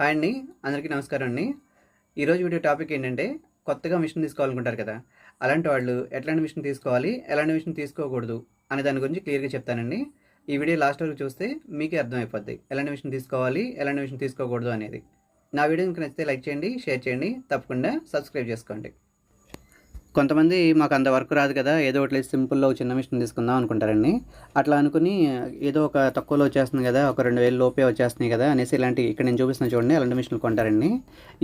Hi అండి అందరికీ నమస్కారం అండి. ఈరోజు వీడియో టాపిక్ ఏంటంటే కొత్తగా మిషన్ తీసుకోవాలనుకుంటారు కదా అలాంటి వాళ్ళు ఎట్లాంటి మిషన్ తీసుకోవాలి ఎలాంటి మిషన్ తీసుకోకూడదు అనే దాని గురించి క్లియర్గా చెప్తానండి. ఈ వీడియో లాస్ట్ వరకు చూస్తే మీకే అర్థమైపోద్ది ఎలాంటి మిషన్ తీసుకోవాలి ఎలాంటి మిషన్ తీసుకోకూడదు అనేది. నా వీడియో మీకు నచ్చితే లైక్ చేయండి షేర్ చేయండి తప్పకుండా సబ్స్క్రైబ్ చేసుకోండి. కొంతమంది మాకు అంత వర్క్ రాదు కదా ఏదో ఒకటి సింపుల్లో చిన్న మిషన్ తీసుకుందాం అనుకుంటారండి. అట్లా అనుకుని ఏదో ఒక తక్కువలో వచ్చేస్తుంది కదా ఒక రెండు వేలు లోపే వచ్చేస్తున్నాయి కదా అనేసి ఇలాంటి ఇక్కడ నేను చూపిస్తున్నా చూడండి అలాంటి మిషన్లు కొంటారండి.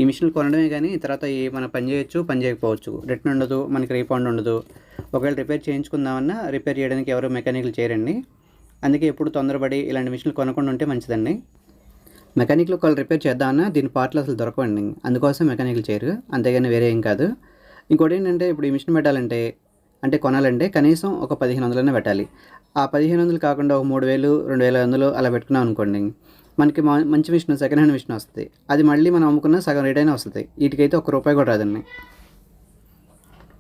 ఈ మిషన్లు కొనడమే కానీ తర్వాత ఈ మనం పని చేయొచ్చు పని చేయకపోవచ్చు. రిటర్న్ ఉండదు మనకి రీఫండ్ ఉండదు. ఒకవేళ రిపేర్ చేయించుకుందామన్నా రిపేర్ చేయడానికి ఎవరు మెకానిక్లు చేయరండి. అందుకే ఎప్పుడు తొందరపడి ఇలాంటి మిషన్లు కొనకుండా ఉంటే మంచిదండి. మెకానిక్లు ఒకళ్ళు రిపేర్ చేద్దామన్నా దీని పార్ట్లు అసలు దొరకవండి. అందుకోసం మెకానిక్లు చేయరు అంతేగాని వేరే ఏం కాదు. ఇంకోటి ఏంటంటే ఇప్పుడు ఈ మిషన్ పెట్టాలంటే అంటే కొనాలంటే కనీసం ఒక పదిహేను వందలైనా పెట్టాలి. ఆ పదిహేను వందలు కాకుండా ఒక మూడు వేలు రెండు వేల వందలు అలా పెట్టుకున్నాం అనుకోండి మనకి మా- మంచి మిషన్ సెకండ్ హ్యాండ్ మిషన్ వస్తుంది. అది మళ్ళీ మనం అమ్ముకున్న సగం రేట్ అయినా వస్తుంది. వీటికైతే ఒక రూపాయి కూడా రాదండి.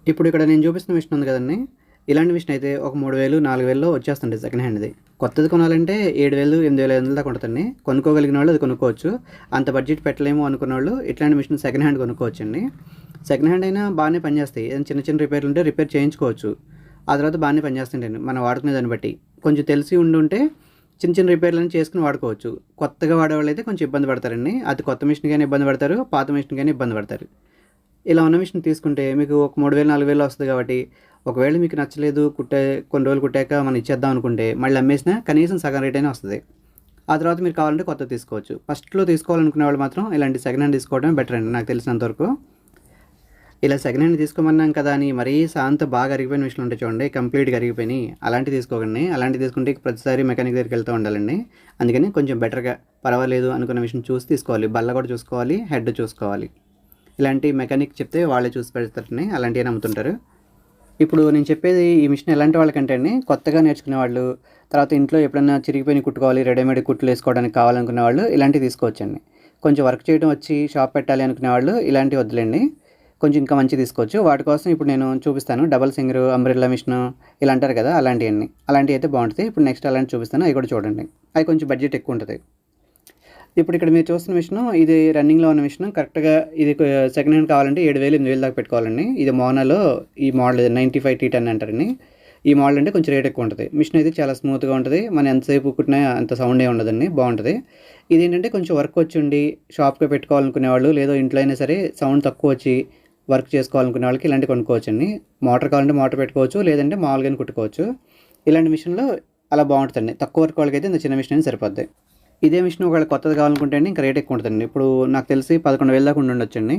ఇప్పుడు ఇక్కడ నేను చూపిస్తున్న మిషన్ ఉంది కదండి ఇలాంటి మిషన్ అయితే ఒక మూడు వేలు నాలుగు వేలలో వచ్చేస్తుంది సెకండ్ హ్యాండ్ది కొత్తది కొనాలంటే ఏడు వేలు ఎనిమిది వేల ఐదు వందల దాకా ఉంటుందండి. కొనుక్కోగలిగిన వాళ్ళు అది కొనుక్కోవచ్చు. అంత బడ్జెట్ పెట్టలేము అనుకున్న వాళ్ళు ఇట్లాంటి మిషన్ సెకండ్ హ్యాండ్ కొనుక్కోవచ్చు అండి సెకండ్ హ్యాండ్ అయినా బాగానే పనిచేస్తాయి. ఏదైనా చిన్న చిన్న రిపేర్లు ఉంటే రిపేర్ చేయించుకోవచ్చు. ఆ తర్వాత బాగానే పనిచేస్తుంటాను మనం వాడుకునే దాన్ని బట్టి. కొంచెం తెలిసి ఉండి ఉంటే చిన్న చిన్న రిపేర్లను చేసుకుని వాడుకోవచ్చు. కొత్తగా వాడేవాళ్ళు అయితే కొంచెం ఇబ్బంది పడతారండి. అది కొత్త మిషన్ కానీ ఇబ్బంది పడతారు. పాత మిషన్ కానీ ఇబ్బంది పడతారు. ఇలా ఉన్న మిషన్ తీసుకుంటే మీకు ఒక మూడు వేలు నాలుగు వేలు వస్తుంది కాబట్టి ఒకవేళ మీకు నచ్చలేదు కుట్టే కొన్ని రోజులు కుట్టాక మనం ఇచ్చేద్దాం అనుకుంటే మళ్ళీ అమ్మేసినా కనీసం సగం రేట్ అయినా వస్తుంది. ఆ తర్వాత మీరు కావాలంటే కొత్త తీసుకోవచ్చు. ఫస్ట్లో తీసుకోవాలనుకునే వాళ్ళు మాత్రం ఇలాంటి సెకండ్ హ్యాండ్ తీసుకోవడం బెటర్ అండి నాకు తెలిసినంతవరకు. ఇలా సెకండ్ హ్యాండ్ తీసుకోమన్నాం కదా అని మరీ శాంత బాగా అరిగిపోయిన మిషన్లు ఉంటాయి చూడండి కంప్లీట్గా అరిగిపోయినాయి. అలాంటివి తీసుకోకండి. అలాంటి తీసుకుంటే ప్రతిసారి మెకానిక్ దగ్గరికి వెళ్తూ ఉండాలండి. అందుకని కొంచెం బెటర్గా పర్వాలేదు అనుకున్న మిషన్ చూసి తీసుకోవాలి. బల్ల కూడా చూసుకోవాలి హెడ్ చూసుకోవాలి. ఇలాంటి మెకానిక్ చెప్తే వాళ్ళే చూసి పెడతారని అలాంటివి నమ్ముతుంటారు. ఇప్పుడు నేను చెప్పేది ఈ మిషన్ ఎలాంటి వాళ్ళకంటే అండి కొత్తగా నేర్చుకునే వాళ్ళు తర్వాత ఇంట్లో ఎప్పుడైనా చిరిగిపోయిన కుట్టుకోవాలి రెడీమేడ్ కుట్లు వేసుకోవడానికి కావాలనుకునే వాళ్ళు ఇలాంటివి తీసుకోవచ్చండి. కొంచెం వర్క్ చేయడం వచ్చి షాప్ పెట్టాలి అనుకునే వాళ్ళు ఇలాంటివి వద్దులేండి. కొంచెం ఇంకా మంచి తీసుకోవచ్చు. వాటి కోసం ఇప్పుడు నేను చూపిస్తాను. డబల్ సింగర్ అంబ్రెల్లా మిషన్ ఇలా అంటారు కదా అలాంటివన్నీ. అలాంటివి అయితే బాగుంటుంది ఇప్పుడు నెక్స్ట్ అలాంటి చూపిస్తాను. అవి కూడా చూడండి. అవి కొంచెం బడ్జెట్ ఎక్కువ ఉంటుంది. ఇప్పుడు ఇక్కడ మీరు చూస్తున్న మిషన్ ఇది రన్నింగ్లో ఉన్న మిషన్. కరెక్ట్గా ఇది సెకండ్ హ్యాండ్ కావాలంటే ఏడు వేలు ఎనిమిది వేలు దాకా పెట్టుకోవాలండి. ఇది మోనాలో ఈ model ninety five T ten అంటారండి. ఈ మోడల్ అంటే కొంచెం రేట్ ఎక్కువ ఉంటుంది. మిషన్ అయితే చాలా స్మూత్గా ఉంటుంది. మనం ఎంతసేపు కుట్టినా అంత సౌండ్ ఏ ఉండదండి. బాగుంటుంది. ఇది ఏంటంటే కొంచెం వర్క్ వచ్చి ఉండి షాప్గా పెట్టుకోవాలనుకునే వాళ్ళు లేదో ఇంట్లో అయినా సరే సౌండ్ తక్కువ వచ్చి వర్క్ చేసుకోవాలనుకునే వాళ్ళకి ఇలాంటి కొనుక్కోవచ్చండి. మోటార్ కావాలంటే మోటార్ పెట్టుకోవచ్చు లేదంటే మామూలుగానే కుట్టుకోవచ్చు. ఇలాంటి మిషన్లో అలా బాగుంటుందండి. తక్కువ వర్క్ వాళ్ళకి అయితే ఇంత చిన్న మిషన్ అయినా సరిపోద్ది. ఇదే మిషన్ ఒకవేళ కొత్తది కావాలనుకుంటే అండి ఇంకా రేట్ ఎక్కువ ఉంటుందండి. ఇప్పుడు నాకు తెలిసి పదకొండు వేల దాకా ఉండి ఉండొచ్చండి.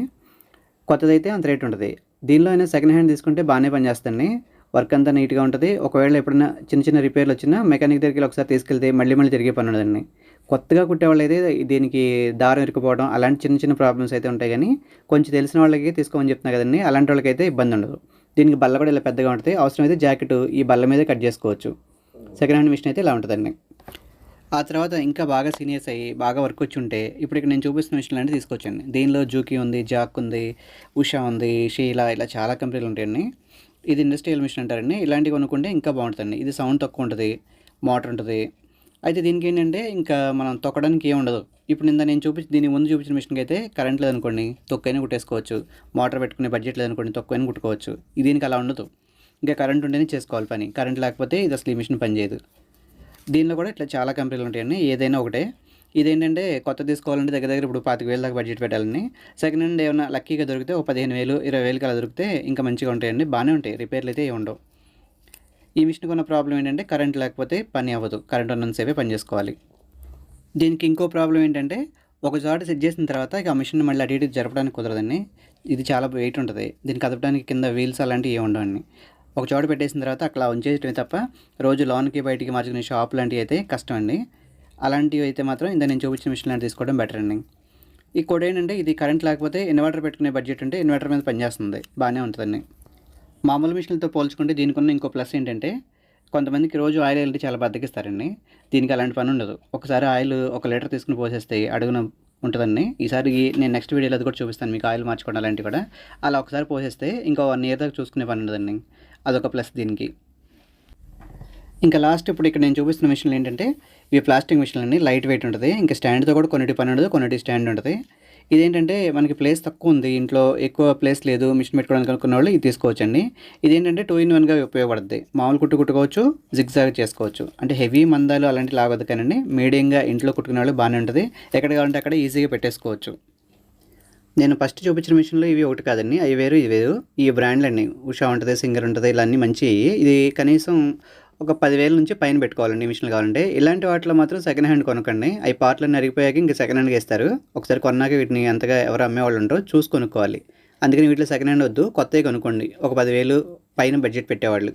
కొత్తది అయితే అంత రేట్ ఉంటుంది. దీనిలో అయినా సెకండ్ హ్యాండ్ తీసుకుంటే బాగానే పనిచేస్తుంది వర్క్ అంతా నీట్గా ఉంటుంది. ఒకవేళ ఎప్పుడైనా చిన్న చిన్న రిపేర్లు వచ్చినా మెకానిక్ దగ్గరికి ఒకసారి తీసుకెళ్తే మళ్ళీ మళ్ళీ తిరిగే పని ఉండదండి. కొత్తగా కుట్టేవాళ్ళు అయితే దీనికి దారం ఇరుకుపోవడం అలాంటి చిన్న చిన్న ప్రాబ్లమ్స్ అయితే ఉంటాయి కానీ కొంచెం తెలిసిన వాళ్ళకి తీసుకోమని చెప్తున్నా కదండి. అలాంటి వాళ్ళకి అయితే ఇబ్బంది ఉండదు. దీనికి బల్ల కూడా ఇలా పెద్దగా ఉంటుంది అవసరమైతే జాకెట్ ఈ బల్ల మీదే కట్ చేసుకోవచ్చు. సెకండ్ హ్యాండ్ మిషన్ అయితే ఇలా ఉంటుందండి. ఆ తర్వాత ఇంకా బాగా సీనియర్స్ అయ్యి బాగా వర్క్ వచ్చి ఉంటే ఇప్పుడు ఇక్కడ నేను చూపిస్తున్న మిషన్లు అంటే తీసుకొచ్చండి. దీనిలో జూకీ ఉంది జాక్ ఉంది ఉషా ఉంది షీలా ఇలా చాలా కంపెనీలు ఉంటాయండి. ఇది ఇండస్ట్రియల్ మిషన్ అంటారండి. ఇలాంటివి కొనుక్కుంటే ఇంకా బాగుంటుందండి. ఇది సౌండ్ తక్కువ ఉంటుంది మోటార్ ఉంటుంది. అయితే దీనికి ఏంటంటే ఇంకా మనం తొక్కడానికి ఏమి ఉండదు. ఇప్పుడు నిన్న నేను చూపించి దీని ముందు చూపించిన మిషన్కి అయితే కరెంట్ లేదనుకోండి తొక్కైనా కుట్టేసుకోవచ్చు. మోటార్ పెట్టుకునే బడ్జెట్ లేదనుకోండి తొక్కైనా కుట్టుకోవచ్చు. దీనికి అలా ఉండదు. ఇంకా కరెంట్ ఉంటేనే చేసుకోవాలి పని. కరెంట్ లేకపోతే ఇది అసలు ఈ మిషన్ పనిచేయదు దీనిలో కూడా ఇట్లా చాలా కంపెనీలు ఉంటాయండి. ఏదైనా ఒకటే. ఇదేంటంటే కొత్త తీసుకోవాలంటే దగ్గర దగ్గర ఇప్పుడు పాతిక వేలు దాకా బడ్జెట్ పెట్టాలని సెకండ్ హ్యాండ్ ఏమైనా లక్కీగా దొరికితే ఒక పదిహేను వేలు ఇరవై వేలకి అలా దొరికితే ఇంకా మంచిగా ఉంటాయండి. బాగానే ఉంటాయి. రిపేర్లు అయితే ఏమి ఉండవు. ఈ మిషన్ కొన్న ప్రాబ్లం ఏంటంటే కరెంట్ లేకపోతే పని అవ్వదు. కరెంట్ ఉన్నంతసేపే పని చేసుకోవాలి. దీనికి ఇంకో ప్రాబ్లం ఏంటంటే ఒక చోట సెట్ చేసిన తర్వాత ఇక ఆ మిషన్ మళ్ళీ అటు ఇటు జరపడానికి కుదరదండి. ఇది చాలా వెయిట్ ఉంటుంది. దీన్ని కదపడానికి కింద వీల్స్ అలాంటివి ఏమి ఉండవండి. ఒక చోట పెట్టేసిన తర్వాత అట్లా ఉంచేయటమే తప్ప రోజు లోన్కి బయటికి మార్చుకునే షాప్ లాంటివి అయితే కష్టం అండి. అలాంటివి అయితే మాత్రం ఇంత నేను చూపించిన మిషన్ లాంటి తీసుకోవడం బెటర్ అండి. ఈ కోడ్ ఏంటంటే ఇది కరెంట్ లేకపోతే ఇన్వర్టర్ పెట్టుకునే బడ్జెట్ ఉంటే ఇన్వర్టర్ మీద పనిచేస్తుంది. బాగానే ఉంటుందండి. మామూలు మిషన్లతో పోల్చుకుంటే దీనికి ఇంకో ప్లస్ ఏంటంటే కొంతమందికి రోజు ఆయిల్ వెళ్ళి చాలా బద్దకిస్తారండి. దీనికి అలాంటి పని ఉండదు. ఒకసారి ఆయిల్ ఒక లీటర్ తీసుకుని పోసేస్తే అడుగున ఉంటుందండి. ఈసారి నేను నెక్స్ట్ వీడియోలో అది కూడా చూపిస్తాను. మీకు ఆయిల్ మార్చుకోవడం అలాంటివి కూడా. అలా ఒకసారి పోసేస్తే ఇంకో వన్ ఇయర్ దాకా చూసుకునే పని ఉండదండి. అదొక ప్లస్ దీనికి. ఇంకా లాస్ట్ ఇప్పుడు ఇక్కడ నేను చూపిస్తున్న మిషన్లు ఏంటంటే ఇవి ప్లాస్టిక్ మిషన్లు అండి. లైట్ వెయిట్ ఉంటుంది. ఇంకా స్టాండ్తో కూడా కొన్నిటి పని ఉండదు కొన్నిటి స్టాండ్ ఉంటుంది. ఇదేంటంటే మనకి ప్లేస్ తక్కువ ఉంది. ఇంట్లో ఎక్కువ ప్లేస్ లేదు మిషన్ పెట్టుకోవడానికి అనుకున్న వాళ్ళు ఇది తీసుకోవచ్చండి. ఇదేంటంటే టూ ఇన్ వన్గా ఉపయోగపడుతుంది మామూలు కుట్టు కుట్టుకోవచ్చు జిగ్జాగ్ చేసుకోవచ్చు. అంటే హెవీ మందాలు అలాంటి లాగదు కానీ మీడియంగా ఇంట్లో కుట్టుకునే వాళ్ళు బాగానే ఉంటుంది. ఎక్కడ కావాలంటే అక్కడ ఈజీగా పెట్టేసుకోవచ్చు. నేను ఫస్ట్ చూపించిన మిషన్లో ఇవి ఒకటి కాదండి. అవి వేరు ఇవి వేరు. ఈ బ్రాండ్లు అండి. ఉషా ఉంటుంది సింగర్ ఉంటుంది ఇలా అన్నీ మంచి ఇది కనీసం ఒక పదివేల నుంచి పైన పెట్టుకోవాలండి మిషన్లు కావాలంటే. ఇలాంటి వాటిలో మాత్రం సెకండ్ హ్యాండ్ కొనకండి. అవి పార్ట్లన్నీ అరిగిపోయాక ఇంకా సెకండ్ హ్యాండ్గా ఇస్తారు. ఒకసారి కొన్నాక వీటిని అంతగా ఎవరు అమ్మేవాళ్ళు ఉంటారో చూసి కొనుక్కోవాలి. అందుకని వీటిలో సెకండ్ హ్యాండ్ వద్దు. కొత్తవి కొనుక్కోండి. ఒక పదివేలు పైన బడ్జెట్ పెట్టేవాళ్ళు.